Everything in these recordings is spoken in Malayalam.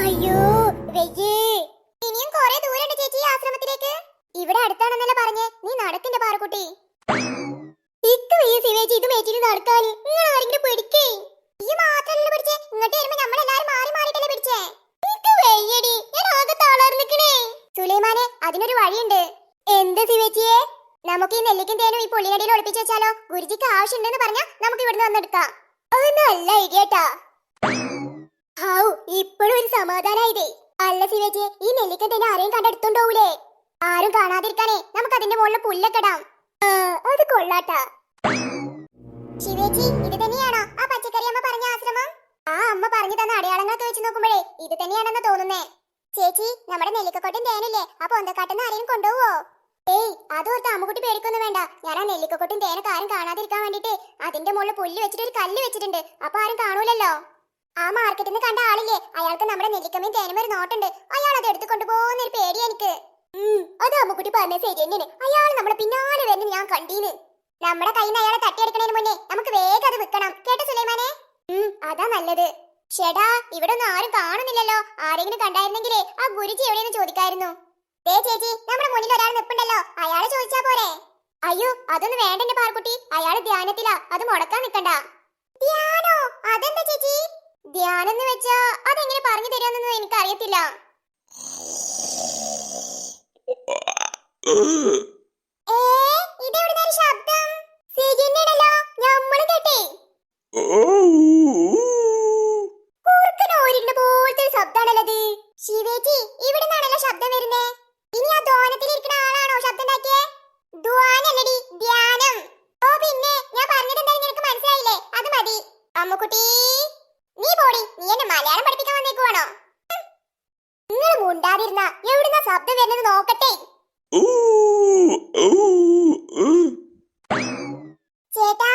അയ്യോ വെയ്യേ. ഇനിയും കുറെ ദൂരമുണ്ട് ചേച്ചി ആശ്രമത്തിലേക്ക്. ഇവിടെ അടുത്താണെന്നല്ല പറഞ്ഞേ. നീ നടക്കിന്റെ പാറക്കുട്ടി. ഇക്ക് വയ്യ ശിവേച്ചി ഇത് മേറ്റിട്ട് നടക്കാന്. നിങ്ങൾ പിടിക്കേ? ഈ മാത്രല്ലേ പിടിച്ചേ. ഇങ്ങോട്ട് വരുമ്പോ നമ്മളെല്ലാരും മാറി പിടിച്ചേ? ഇക്ക് വയ്യടി. ഞാൻ ആകെ തളർന്നിക്കണേ. സുലൈമാനെ അതിനൊരു വഴിയുണ്ട്. എന്ത് സിവേച്ചിയെ നമുക്ക് ഈ നെല്ലിക്കും തേനും ഈ പുള്ളിനടിയിൽ ഒളിപ്പിച്ചു വെച്ചാലോ? ഗുരുജിക്ക് ആവശ്യമുണ്ടെന്ന് പറഞ്ഞാ നമുക്ക് ഇവിടുന്ന് വന്നെടുക്കാം. അത് നല്ല ഐഡിയ ട്ടാ ഹൗ ഇപ്പോഴും ഒരു സമാധാനായിതേ അല്ല ശിവേച്ചി ഈ നെല്ലിക്ക തന്നെ ആരെയും കണ്ടെടുത്തോണ്ടോവൂലേ? ആരും കാണാതിരിക്കാനേ നമുക്ക് അതിന്റെ മുകളിൽ പുല്ലൊക്കെ ഇടാം. ആ, അത് കൊള്ളാട്ട. ശിവേജി ഇത് തന്നെയാണോ? ആ പച്ചക്കറി അമ്മ പറഞ്ഞ ആശ്രമം? ആ അമ്മ പറഞ്ഞു തന്ന അടയാളങ്ങളൊക്കെ വെച്ച് നോക്കുമ്പോഴേ ഇത് തന്നെയാണെന്ന് തോന്നുന്നേ. ചേച്ചി നമ്മുടെ നെല്ലിക്കക്കൊട്ടും തേനില്ലേ? ആ പൊന്തക്കാട്ടെന്ന് ആരെയും കൊണ്ടുപോവോ? ഏയ് അതോർത്ത് അമ്മുക്കുട്ടി പേടിക്കൊന്നും വേണ്ട. ഞാൻ ആ നെല്ലിക്കക്കൊട്ടും തേനൊക്കെ ആരും കാണാതിരിക്കാൻ വേണ്ടിട്ട് അതിന്റെ മുകളിൽ പുല്ല് വെച്ചിട്ട് ഒരു കല്ല് വെച്ചിട്ടുണ്ട്. അപ്പൊ ആരും കാണൂലല്ലോ. ആ മാർക്കറ്റിൽ നിന്ന് കണ്ട ആളില്ലേ? അയാൾക്ക് നമ്മുടെ നെല്ലിക്കമ്മയും തേനും ഒരു നോട്ടുണ്ട്. അയാൾ അത് എടുത്തു കൊണ്ടുപോകുന്ന ഒരു പേടി എനിക്ക്. അത് അമ്മക്കുട്ടി പറഞ്ഞ ശരി തന്നെയാണ്. അയാൾ നമ്മുടെ പിന്നാലെ വരുന്നത് ഞാൻ കണ്ടീന്. നമ്മുടെ കയ്യിൽ നിന്ന് അയാളെ തട്ടിയെടുക്കണതിന് മുന്നേ നമുക്ക് വേഗം അത് വിൽക്കണം. കേട്ടോ സുലൈമാനെ? അതാ നല്ലത്. ചേടാ ഇവിടെ ഒന്നും ആരും കാണുന്നില്ലല്ലോ. ആരെങ്കിലും കണ്ടായിരുന്നെങ്കിലേ ആ ഗുരുജി എവിടെയെന്ന് ചോദിക്കായിരുന്നു. ദേ ചേച്ചി നമ്മുടെ മുന്നിൽ ഒരാൾ നിപ്പുണ്ടല്ലോ. അയാളെ ചോദിച്ചാ പോരെ. അയ്യോ അതൊന്നും വേണ്ടെന്റെ പാർക്കുട്ടി അയാൾ ധ്യാനത്തിലാ. അത് മുടക്കാൻ നിക്കണ്ട. ധ്യാനോ? അതെന്താ ചേച്ചി? ധ്യാനം എന്ന് വെച്ചാ അതെങ്ങനെ പറഞ്ഞു തരാമെന്നൊന്നും എനിക്ക് അറിയത്തില്ല ഏ? ഇതെവിടുന്ന ഒരു ശബ്ദം സിജിന്നേടല്ലോ ഞമ്മൾ കേട്ടേ കുറുക്കൻ ഓരിടുന്ന പോലത്തെ ഒരു ശബ്ദാണല്ലോ അത് ശിവേച്ചി ഇവിടെ നിന്നാണല്ലോ ശബ്ദം വരുന്നേ ഇനി ആ ധ്വാനത്തിൽ ഇരിക്കുന്ന ആളാണോ ശബ്ദം ഉണ്ടാക്കിയേ ധ്വാനല്ലടി ധ്യാനം ഓ പിന്നെ ഞാൻ പറഞ്ഞത് എന്തായാലും നിനക്ക് മനസ്സിലായില്ലേ അത് മതി അമ്മുക്കുട്ടി നീ പോടി നീ എന്നെ മലയാളം പഠിപ്പിക്കാൻ വന്നേക്കുവാണോ നിങ്ങൾ മുണ്ടാതിരുന്ന എവിടുന്ന ശബ്ദം വരുന്നത് നോക്കട്ടെ. ചേട്ടാ?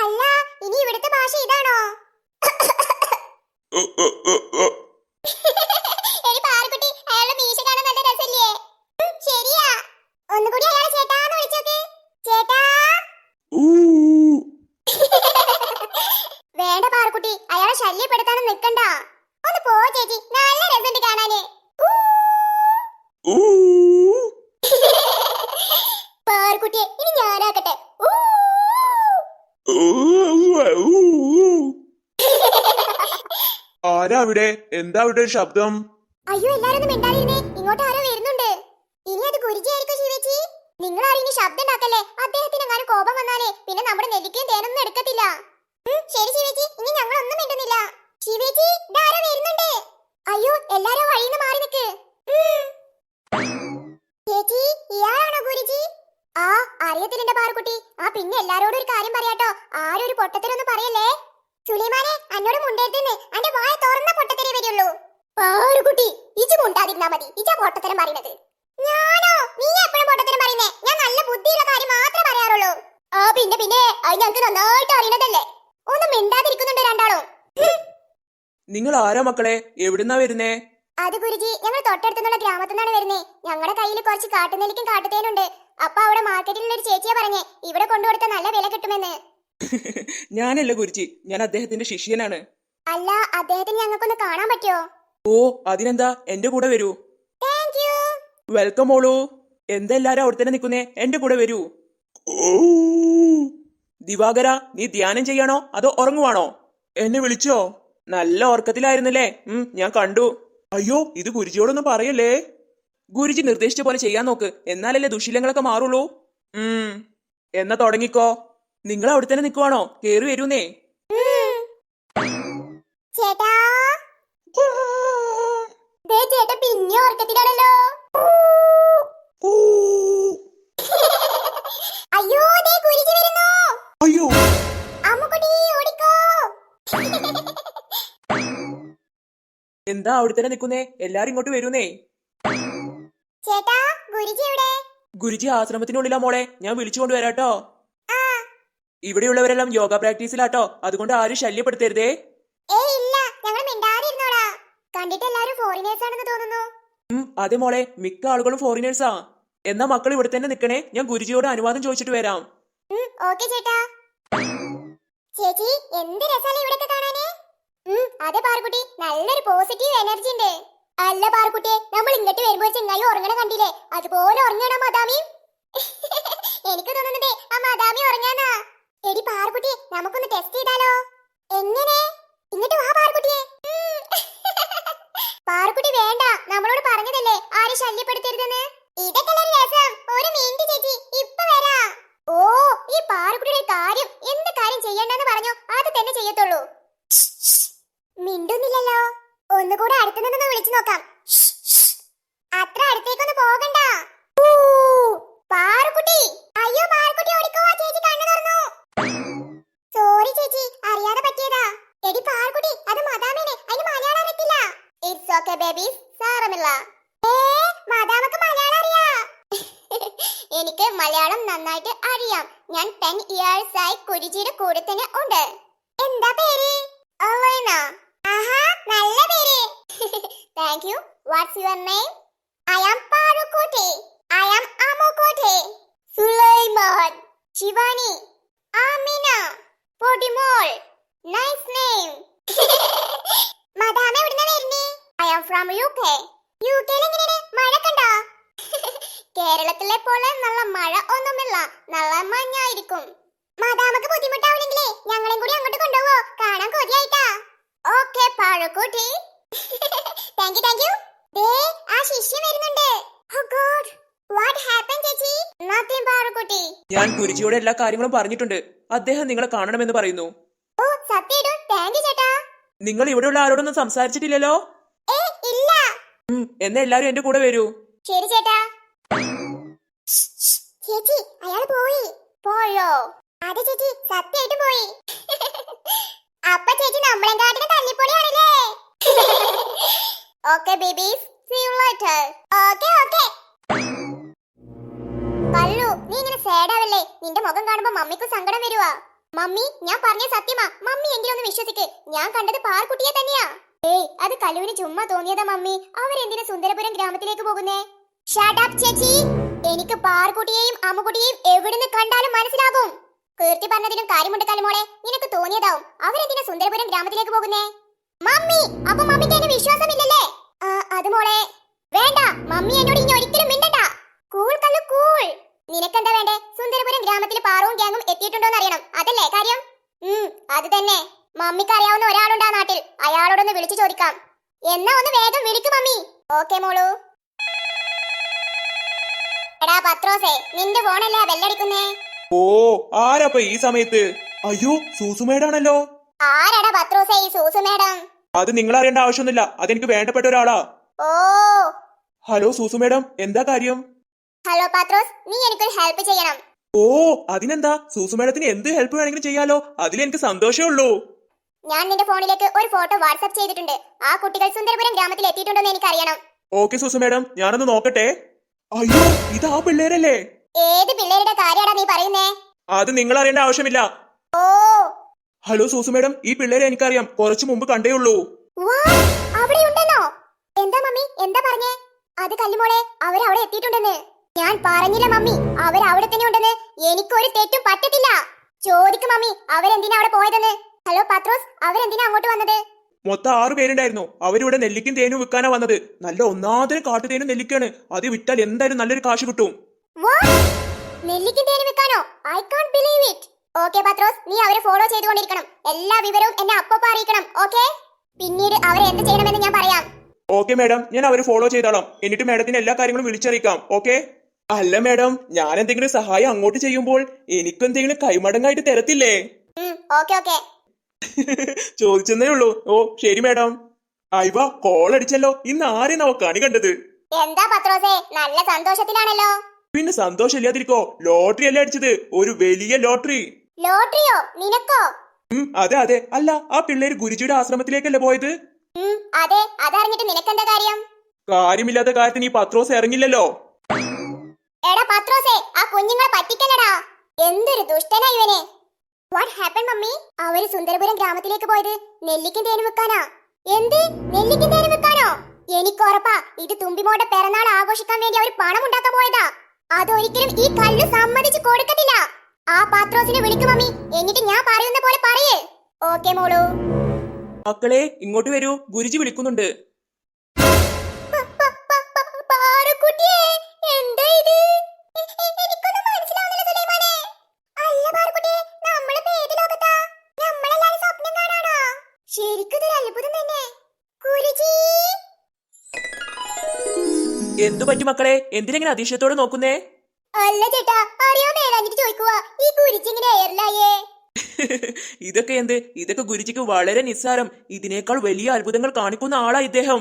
അല്ല ഇനി ഇവിടുത്തെ ഭാഷ ഇതാണോ? വേണ്ട പാറക്കുട്ടി അയാളെ ശല്യപ്പെടുത്താനും നിക്കണ്ട ഒന്ന് പോ ചേച്ചി. നല്ല രസമുണ്ട് കാണാന്. പാർക്കുട്ടിയെ ഇനി ഞാനാക്കട്ടെ. ആരാ അവിടെ? എന്താ അവിടെ ഒരു ശബ്ദം? അയ്യോ എല്ലാരും മിണ്ടാതിരുന്നേ. ഇങ്ങോട്ട് ആരോ വരുന്നുണ്ട്. ഇനി അത് ഗുരുജിയായിരിക്കും ശിവേച്ചി. നിങ്ങൾ ആരും ശബ്ദം ഉണ്ടാക്കല്ലേ? അദ്ദേഹത്തിന് എങ്ങാനും കോപം വന്നാലേ പിന്നെ നമ്മുടെ നെല്ലിക്കയും തേനൊന്നും എടുക്കത്തില്ല. ശരി ശിവേച്ചി. ഇനി ഞങ്ങൾ ഒന്നും മിണ്ടുന്നില്ല. ശിവേച്ചി ഇതാരോ വരുന്നുണ്ട്? അയ്യോ എല്ലാരും വഴിന്ന് മാറി നിക്ക്. ഉം. ചേച്ചി ഇയാളാണോ ഗുരുജി? ആ അറിയത്തില്ല എന്റെ പാറുകുട്ടി ആ പിന്നെ എല്ലാരോടും ഒരു കാര്യം പറയാട്ടോ. ആരും ഒരു പൊട്ടത്തരൊന്നും പറയല്ലേ? സുലൈമാനെ അന്നോട് മുണ്ടരുതെന്ന് അന്റെ വായ തുറന്ന പൊട്ടത്തിനെ വരുള്ളൂ. പാറുകുട്ടി ഇജ് മുണ്ടാതിരുന്നാ മതി. ഇജ പൊട്ടത്തരം പറയുന്നത്. ഞാനോ? നീ എപ്പോഴും പൊട്ടത്തരം പറയുന്നേ? ഞാൻ നല്ല ബുദ്ധിയുള്ള കാര്യം മാത്രമേ പറയാറുള്ളൂ. ആ പിന്നെ പിന്നെ അത് ഞങ്ങൾക്ക് നന്നായിട്ട് അറിയണതല്ലേ? ഒന്നും മിണ്ടാതിരിക്കുന്നുണ്ട് രണ്ടാളും. നിങ്ങൾ ആരാ മക്കളെ? എവിടുന്നാ വരുന്നേ? അത് ഗുരുജി ഞങ്ങൾ തൊട്ടടുത്തുള്ള ഗ്രാമത്തിൽ നിന്നാണ് വരുന്നേ. ഞങ്ങളുടെ കയ്യിൽ കുറച്ച് കാട്ടുനെല്ലിക്കും കാട്ടുതേനുണ്ട്. അപ്പൊ അവിടെ മാർക്കറ്റിലുള്ള ഒരു ചേച്ചിയാ പറഞ്ഞേ ഇവിടെ കൊണ്ടുകൊടുത്ത നല്ല വില കിട്ടുമെന്ന്. ഞാനല്ല ഗുരുജി ഞാൻ അദ്ദേഹത്തിന്റെ ശിഷ്യനാണ്. അല്ല അദ്ദേഹത്തിന് ഞങ്ങൾക്കൊന്ന് കാണാൻ പറ്റുമോ ഓ അതിനെന്താ? എന്റെ കൂടെ വരൂ. താങ്ക് യു വെൽക്കം ഓളു എന്തെല്ലാരും അവിടെ തന്നെ നിൽക്കുന്നേ? എന്റെ കൂടെ വരൂ. ദിവാകര നീ ധ്യാനം ചെയ്യാണോ? അതോ ഉറങ്ങുവാണോ? എന്നെ വിളിച്ചോ? നല്ല ഓർക്കത്തിലായിരുന്നല്ലേ ഉം ഞാൻ കണ്ടു. അയ്യോ ഇത് ഗുരുജിയോടൊന്നും പറയല്ലേ? ഗുരുജി നിർദ്ദേശിച്ച പോലെ ചെയ്യാൻ നോക്ക്. എന്നാലല്ലേ ദുശീലങ്ങളൊക്കെ മാറുള്ളൂ. ഉം എന്നാ തുടങ്ങിക്കോ. നിങ്ങൾ അവിടെ തന്നെ നിക്കുവാണോ കേറി വരൂന്നേ. പിന്നെ ഓർക്കത്തിലാണല്ലോ അയ്യോ എന്താ അവിടെ തന്നെ നിൽക്കുന്നേ? എല്ലാരും ഇങ്ങോട്ട് വരൂന്നേ. ചേട്ടാ ഗുരുജി എവിടെ? ഗുരുജി ആശ്രമത്തിനുള്ളിലാ മോളെ. ഞാൻ വിളിച്ചുകൊണ്ട് വരാട്ടോ. ഇവിടെയുള്ളവരെല്ലാം യോഗ പ്രാക്ടീസിലാട്ടോ. അതുകൊണ്ട് ആരും ശല്യപ്പെടുത്തരുതേ. അതെ മോളെ. മിക്ക ആളുകളും ഫോറിനേഴ്സാ എന്നാ മക്കൾ ഇവിടെ തന്നെ നിക്കണേ ഞാൻ ഗുരുജിയോട് അനുവാദം ചോദിച്ചിട്ട് വരാം. ചേച്ചി എന്ത് രസാലേ ഇവിടെ കാണാനേ? അതെ പാർക്കുട്ടി നല്ലൊരു പോസിറ്റീവ് എനർജി ഉണ്ട്. അല്ല പാർക്കുട്ടിയെ നമ്മൾ ഇങ്ങോട്ട് വരുമ്പോൾ ചെങ്ങായി ഉറങ്ങണ കണ്ടില്ലേ? അതുപോലെ ഉറങ്ങണം മദാമി എനിക്ക് തോന്നുന്നത് ആ മദാമി ഉറങ്ങാനാ. എടി പാർക്കുട്ടി നമുക്കൊന്ന് ടെസ്റ്റ് ചെയ്താലോ? എങ്ങനെ? ഇങ്ങോട്ട് വാ പാർക്കുട്ടിയെ. പാർക്കുട്ടി വേണ്ട നമ്മളോട് പറഞ്ഞതല്ലേ ആരും ശല്യപ്പെടുത്തരുതെന്ന്. ഇതൊക്കെ നോക്കാം. അത്ര അടുത്തേക്കൊന്ന് പോകണ്ട. പാറുക്കുട്ടി. അയ്യോ പാറുക്കുട്ടി ഓടിക്കോ ചേച്ചി കണ്ണു തുറന്നു. സോറി ചേച്ചി. അറിയാതെ പറ്റിയതാ. എടി പാറുക്കുട്ടി അത് മദാമേനെ അതിന് മലയാളം അറിയത്തില്ല. ഇറ്റ്സ് ഓക്കെ ബേബീസ് സാരമില്ല. ഏ മദാമക്ക് മലയാളം അറിയാ? എനിക്ക് മലയാളം നന്നായിട്ട് അറിയാം. ഞാൻ ടെൻ ഇയേഴ്സ് ആയി കുരുചിയുടെ കൂടെ തന്നെ ഉണ്ട്. എന്താ പേര്? അലൈന ആഹാ നല്ല പേര്. Thank you what's your name I am പാറുക്കോട്ടെ I am അമുക്കോട്ടെ സുലൈമാൻ ശിവാനി ആമിന പൊടിമോൾ നൈസ് നെയിം മദാമ എവിടുന്ന വരുന്നേ? I am from U K U കെയിൽ എങ്ങനെയാണ്? മഴ കണ്ടോ കേരളത്തിലെ പോലെ നല്ല മഴ ഒന്നുമില്ല. നല്ല മഞ്ഞായിരിക്കും. മദാമക്ക് ബുദ്ധിമുട്ടാവില്ലെങ്കിലേ ഞങ്ങളെയും കൂടി അങ്ങോട്ട് കൊണ്ടുപോവോ. കാണാൻ കൊതിയായിട്ടാ. Okay പാഴക്കൂട്ടി thank you thank you ദേ ആ ശിഷ്യ വരുന്നുണ്ട്. ഓ ഗോഡ് വാട്ട് ഹാപ്പൻ ചേച്ചി? നത്തിങ് പാഴക്കൂട്ടി ഞാൻ ഗുരുജിയോട് എല്ലാ കാര്യങ്ങളും പറഞ്ഞിട്ടുണ്ട്. അദ്ദേഹം നിങ്ങളെ കാണണമെന്ന് പറയുന്നു. ഓ സത്യം താങ്ക് യു ചേട്ടാ. നിങ്ങൾ ഇവിടെയുള്ള ആരോടൊന്നും സംസാരിച്ചിട്ടില്ലല്ലോ? ഏ ഇല്ല. എന്നാ എല്ലാരും എന്റെ കൂടെ വരൂ. ശരി ചേട്ടാ. ചേച്ചി അയാൾ പോയി. പോയോ? അതെ ചേച്ചി സത്യമായിട്ട് പോയി. അപ്പൊ ചേച്ചി നമ്മളെങ്കാട്ടിന് തല്ലിപ്പൊടിയാണല്ലേ okay babies see you later okay okay Kallu നീ ഇങ്ങനെ സാഡ് ആവല്ലേ? നിന്റെ മുഖം കാണുമ്പോ മമ്മിക്ക് സങ്കടം വരുവാ. മമ്മി ഞാൻ പറഞ്ഞ സത്യമാ. മമ്മി എങ്കിലും ഒന്ന് വിശ്വസിക്ക്. ഞാൻ കണ്ടത് പാർക്കുട്ടിയെ തന്നെയാ. ഏയ് അത് കലുവിന് ചുമ്മാ തോന്നിയതാ മമ്മി. അവരെന്തിനു സുന്ദരപുരം ഗ്രാമത്തിലേക്ക് പോകുന്നേ? അപ്പ് ചേച്ചി. എനിക്ക് പാർക്കുട്ടിയെയും അമ്മുകുട്ടിയെയും എവിടുന്ന് കണ്ടാലും മനസ്സിലാകും. കീർത്തി പറഞ്ഞതിലും കാര്യമുണ്ട് കലിമോളെ നിനക്ക് തോന്നിയതാവും. അവരെന്തിനാ സുന്ദരപുരം ഗ്രാമത്തിലേക്ക് പോകുന്നേ? മമ്മി അപ്പൊ മമ്മിക്ക് എന്നെ വിശ്വാസമില്ലല്ലേ? അത് മോളെ. വേണ്ട മമ്മി എന്നോട് ഇനി ഒരിക്കലും മിണ്ടണ്ട. Cool Kallu cool. നിനക്കെന്താ വേണ്ടേ? സുന്ദരപുരം ഗ്രാമത്തിൽ പാറവും ഗ്യാങ്ങും എത്തിയിട്ടുണ്ടോന്ന് അറിയണം. അതല്ലേ കാര്യം? ഉം അത് തന്നെ. മമ്മിക്ക് അറിയാവുന്ന ഒരാളുണ്ടാ നാട്ടിൽ. അയാളോടൊന്ന് വിളിച്ചു ചോദിക്കാം. എന്നാ ഒന്ന് വേഗം വിളിക്കു മമ്മി. ഓക്കെ മോളു. എടാ പത്രോസേ നിന്റെ ഫോണല്ലേ ബെല്ലടിക്കുന്നേ? ഓ ആരാ ഈ സമയത്ത്? അയ്യോ സൂസുമേടാണല്ലോ. ആരാടാ പത്രോസേ ഈ സൂസു മേഡം അത് നിങ്ങൾ അറിയേണ്ട ആവശ്യമൊന്നുമില്ല. അതെനിക്ക് വേണ്ടപ്പെട്ട ഒരാളാ. ഓ. ഹലോ സൂസു മേഡം എന്താ കാര്യം? ഹലോ പാത്രോസ് നീ എനിക്കൊരു ഹെൽപ്പ് ചെയ്യണം. ഓ അതിനെന്താ? സൂസു മേഡത്തിന് എന്ത് ഹെൽപ്പ് വേണമെങ്കിലും ചെയ്യാലോ. അതിൽ എനിക്ക് സന്തോഷമേ ഉള്ളൂ. ഞാൻ നിന്റെ ഫോണിലേക്ക് ഒരു ഫോട്ടോ വാട്സ്ആപ്പ് ചെയ്തിട്ടുണ്ട്. ആ കുട്ടികൾ സുന്ദരപുരം ഗ്രാമത്തിൽ എത്തിയിട്ടുണ്ടോ എനിക്ക് അറിയണം ഓക്കെ സൂസു മേഡം ഞാനൊന്ന് നോക്കട്ടെ. അയ്യോ ഇത് ആ പിള്ളേരല്ലേ? ഏത് പിള്ളേരുടെ കാര്യാടാ നീ പറയുന്നേ? അത് നിങ്ങൾ അറിയേണ്ട ആവശ്യമില്ല. ഓ. ഹലോ സൂസു മേഡം ഈ പിള്ളേരെ എനിക്കറിയാം. കുറച്ചു മുമ്പ് കണ്ടേ ഉള്ളൂ. മമ്മി എന്താ പറഞ്ഞേ? അത് കല്ലുമോളെ അവരവിടെ എത്തിയിട്ടുണ്ടെന്ന്. ഞാൻ പറഞ്ഞില്ല മമ്മി അവരവിടെ തന്നെ ഉണ്ടെന്ന്. എനിക്കൊരു തെറ്റും പറ്റത്തില്ല. ചോദിക്കും മമ്മി അവരെന്തിനാ അവിടെ പോയതെന്ന്? ഹലോ പത്രോസ് അവരെന്തിനാ അങ്ങോട്ട് വന്നത്? മൊത്തം ആറു പേരുണ്ടായിരുന്നു. അവരിവിടെ നെല്ലിക്കും തേനും വിൽക്കാനാ വന്നത്. നല്ല കാട്ടു തേനും നെല്ലിക്കാണ്. അത് വിറ്റാൽ എന്തായാലും നല്ലൊരു കാശ് കിട്ടും? നെല്ലിക്കും തേനും I can't believe it okay Pathros നീ അവരെ ഫോളോ ചെയ്തുകൊണ്ടിരിക്കണം. എല്ലാ വിവരവും എന്നെ അപ്പപ്പ അറിയിക്കണം. ഓക്കെ പിന്നീട് അവരെ എന്ത് ചെയ്യണമെന്ന് ഞാൻ പറയാം. ഓക്കെ മാഡം ഞാൻ അവരെ ഫോളോ ചെയ്തോളാം. എന്നിട്ട് മാഡത്തിന് എല്ലാ കാര്യങ്ങളും വിളിച്ചറിയിക്കാം. ഓക്കെ അല്ല മാഡം ഞാൻ എന്തെങ്കിലും സഹായം അങ്ങോട്ട് ചെയ്യുമ്പോൾ എനിക്കെന്തെങ്കിലും കൈമടങ്ങായിട്ട് തരത്തില്ലേ? ചോദിച്ചെന്നേ ഉള്ളൂ. ഓ ശരി മാഡം അയവ കോൾ അടിച്ചല്ലോ. ഇന്ന് ആരെ നാ കണി കണ്ടത്? എന്താ പത്രോസേ? നല്ല സന്തോഷത്തിലാണല്ലോ. പിന്നെ സന്തോഷമില്ലാതിരിക്കോ? ലോട്ടറി അല്ലേ അടിച്ചത്? ഒരു വലിയ ലോട്ടറി. ലോട്ടറിയോ? നിനക്കോ? അതെ അതെ. അല്ല ആ പിള്ളേര് ഗുരുജിയുടെ ആശ്രമത്തിലേക്കല്ലേ പോയത്? അതെ അതറിഞ്ഞിട്ട് നിനക്കെന്താ കാര്യം? കാര്യമില്ലാത്ത കാര്യത്തിന് ഈ പത്രോസ് ഇറങ്ങില്ലല്ലോ. എടാ പത്രോസേ ആ കുഞ്ഞുങ്ങളെ പറ്റിക്കല്ലടാ. എന്തൊരു ദുഷ്ടനാ ഇവനെ. What happen mummy? അവർ സുന്ദരപുരം ഗ്രാമത്തിലേക്ക് പോയത് നെല്ലിക്കും തേനും വെക്കാനാ എന്ത്? നെല്ലിക്കും തേനും വെക്കാനോ എനിക്കുറപ്പാ ഇത് തുമ്പിമോടെ പിറന്നാൾ ആഘോഷിക്കാൻ വേണ്ടി അവർ പണം ഉണ്ടാക്കാൻ പോയതാ. അതൊരിക്കലും ഈ കല്ല് സമ്മതിച്ച് കൊടുക്കത്തില്ല. ആ പാത്രോസിനെ വിളിക്കും മമ്മി. എന്നിട്ട് ഞാൻ പറയുന്ന പോലെ പറയേ. ഓക്കെ മോളു. മക്കളെ ഇങ്ങോട്ട് വരൂ. ഗുരുജി വിളിക്കുന്നുണ്ട്. എന്താ പറ്റി മക്കളെ? എന്തിനെങ്ങനെ അതിശയത്തോടെ നോക്കുന്നേ? അല്ല ചേട്ടാ അറിയാൻ മേലാഞ്ഞിട്ട് ചോദിക്കുവാ. ഈ കുരിച്ചിങ്ങനെ എയറിലായേ ഇതൊക്കെ എന്ത്? ഇതൊക്കെ ഗുരുജിക്ക് വളരെ നിസ്സാരം. ഇതിനേക്കാൾ വലിയ അത്ഭുതങ്ങൾ കാണിക്കുന്ന ആളാ ഇദ്ദേഹം.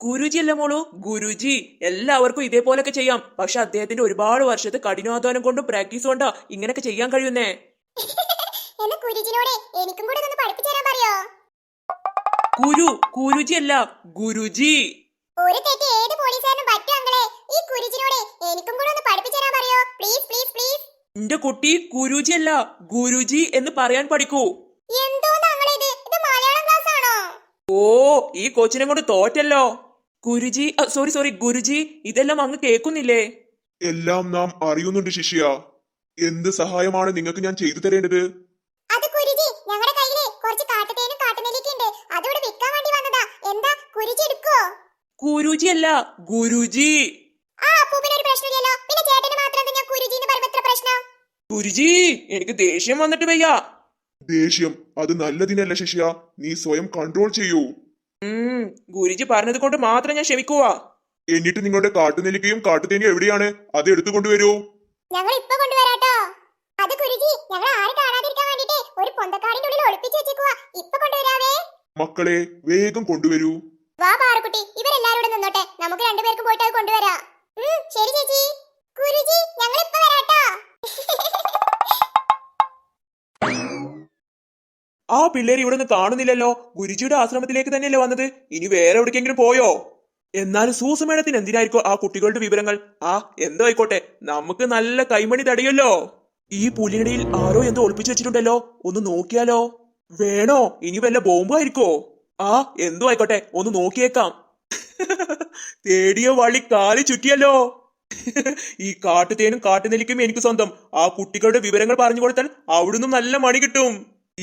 ഗുരുജി അല്ല മോളു ഗുരുജി. എല്ലാവർക്കും ഇതേപോലൊക്കെ ചെയ്യാം. പക്ഷെ അദ്ദേഹത്തിന്റെ ഒരുപാട് വർഷത്തെ കഠിനാധ്വാനം കൊണ്ടും പ്രാക്ടീസ് കൊണ്ടാ ഇങ്ങനെയൊക്കെ ചെയ്യാൻ കഴിയുന്നേ. എനിക്കും കൂടെ ഒന്ന് പഠിപ്പിച്ചു തരാൻ പറയോ? ഗുരു ഗുരുജി അല്ല ഗുരുജി. ഒരു തെറ്റ് ഏത് പോലീസുകാരനും പറ്റും അങ്ങളെ ഈ ഗുരുജിനോട് എനിക്കും കൂടെ ഒന്ന് പഠിപ്പിച്ചു തരാൻ പറയോ? പ്ലീസ് പ്ലീസ് പ്ലീസ് എന്റെ കുട്ടി ഗുരുജി അല്ല ഗുരുജി എന്ന് പറയാൻ പഠിക്കൂ. എന്തോന്ന് അങ്ങളെ ഇത്? ഇത് മലയാളം ക്ലാസ് ആണോ? ഓ ഈ കൊച്ചിനെ കൊണ്ട് തോറ്റല്ലോ. ഗുരുജി സോറി സോറി ഗുരുജി ഇതെല്ലാം അങ്ങ് കേൾക്കുന്നില്ലേ? എല്ലാം നാം അറിയുന്നുണ്ട് ശിഷ്യ. എന്ത് സഹായമാണ് നിങ്ങൾക്ക് ഞാൻ ചെയ്തു തരേണ്ടത്? അത് ഗുരുജി ഞങ്ങളുടെ കയ്യിൽ കുറച്ച് കാട്ടുതേനും കാട്ടുനെല്ലിക്ക് ഉണ്ട്. അതിവിടെ വിൽക്കാൻ വേണ്ടി വന്നതാ. എന്താ ഗുരുജി എടുക്കോ ഗുരുജി അല്ല ഗുരുജി ആ അപ്പൂപ്പിന് ഒരു പ്രശ്നമില്ലല്ലോ പിന്നെ ചേട്ടന് മാത്രം എന്താ ഞാൻ ഗുരുജി എന്ന് പറയുമ്പോ എത്ര പ്രശ്നം ഗുരുജി എനിക്ക് ദേഷ്യം വന്നിട്ട് വയ്യ. ദേഷ്യം അത് നല്ലതിനല്ല ശശിയ. നീ സ്വയം കൺട്രോൾ ചെയ്യൂ. ഉം ഗുരുജി പറഞ്ഞത് കൊണ്ട് മാത്രം ഞാൻ ക്ഷമിക്കുക എന്നിട്ട് നിങ്ങളുടെ കാട്ടുനെല്ലിക്കയും കാട്ടുതേനിയും എവിടെയാണ്? അത് എടുത്തു കൊണ്ടുവരൂ. ഞങ്ങൾ ഇപ്പൊ കൊണ്ടുവരാട്ടോ. അത് ഗുരുജി ഞങ്ങൾ ആരും കാണാതിരിക്കാൻ വേണ്ടിട്ട് ഒരു പൊന്തക്കാടിന്റെ ഉള്ളിൽ ഒളിപ്പിച്ചു വെച്ചേക്കുക ഇപ്പൊ കൊണ്ടുവരാവേ. മക്കളെ വേഗം കൊണ്ടുവരൂ. വാ പാറക്കുട്ടി. ഇവരെല്ലാരോടും നിന്നോട്ടെ. നമുക്ക് രണ്ടുപേർക്കും പോയിട്ട് അത് കൊണ്ടുവരാം. ഉം, ശരി ചേച്ചി. ഗുരുജി ഞങ്ങൾ ഇപ്പൊ വരാട്ടോ. ആ പിള്ളേർ ഇവിടെ നിന്ന് കാണുന്നില്ലല്ലോ. ഗുരുജിയുടെ ആശ്രമത്തിലേക്ക് തന്നെയല്ലേ വന്നത്? ഇനി വേറെ എവിടേക്കെങ്കിലും പോയോ? എന്നാൽ സൂസമേടത്തിന് എന്തിനായിരിക്കും ആ കുട്ടികളുടെ വിവരങ്ങൾ? ആ എന്തോ ആയിക്കോട്ടെ. നമുക്ക് നല്ല കൈമണി തടയല്ലോ. ഈ പുലിയിടയിൽ ആരോ എന്തോ ഒളിപ്പിച്ചു വെച്ചിട്ടുണ്ടല്ലോ. ഒന്ന് നോക്കിയാലോ? വേണോ? ഇനി വല്ല ബോംബായിരിക്കോ? ആ എന്തോ ആയിക്കോട്ടെ. ഒന്ന് നോക്കിയേക്കാം. തേടിയ വഴി കാലി ചുറ്റിയല്ലോ. ഈ കാട്ടുതേനും കാട്ടുനെല്ലിക്കും എനിക്ക് സ്വന്തം. ആ കുട്ടികളുടെ വിവരങ്ങൾ പറഞ്ഞു കൊടുത്താൽ അവിടുന്ന് നല്ല മണി കിട്ടും.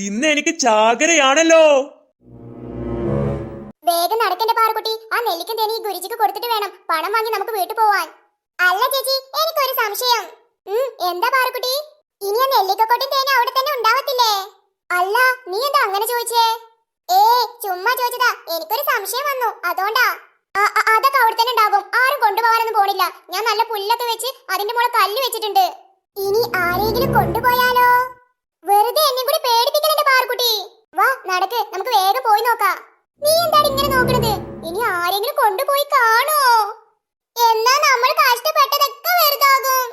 ഇന്ന് എനിക്ക് ചാകരയാണല്ലോ. വേഗം നടക്കണ്ട പാറുകുട്ടി. ആ നെല്ലിക്കും തേനി ഗുരുജിക്ക് കൊടുത്തിട്ട് വേണം. പണം വാങ്ങി നമുക്ക് വീട്ടിൽ പോവാൻ. അല്ല ചേച്ചി എനിക്കൊരു സംശയം. എന്താ പാറുകുട്ടി? ഇനി ആ നെല്ലിക്കക്കോട്ടും തേനി അവിടെ തന്നെ ഉണ്ടാവത്തില്ലേ? അല്ല നീ എന്താ അങ്ങനെ ചോദിച്ചേ? ഏ ചുമ്മാ ചോദിച്ചതാ. എനിക്കൊരു സംശയം വന്നു. അതുകൊണ്ടാ. അതൊക്കെ അവിടെ തന്നെ ഉണ്ടാകും. ആരും കൊണ്ടുപോകാനൊന്നും പോണില്ല. ഞാൻ നല്ല പുല്ലൊക്കെ വെച്ച് അതിന്റെ മുകളിൽ കല്ല് വെച്ചിട്ടുണ്ട്. ഇനി ആരെങ്കിലും കൊണ്ടുപോയാലോ? വെറുതെ എന്നെ കൂടി പേടിപ്പിക്കുന്നുണ്ട് പാർക്കുട്ടി വാ നടക്ക്. നമുക്ക് വേഗം പോയി നോക്കാം. നീ എന്താണ് ഇങ്ങനെ നോക്കണത്? ഇനി ആരെങ്കിലും കൊണ്ടുപോയി കാണോ എന്നാ നമ്മൾ കഷ്ടപ്പെട്ടതൊക്കെ വെറുതാകും.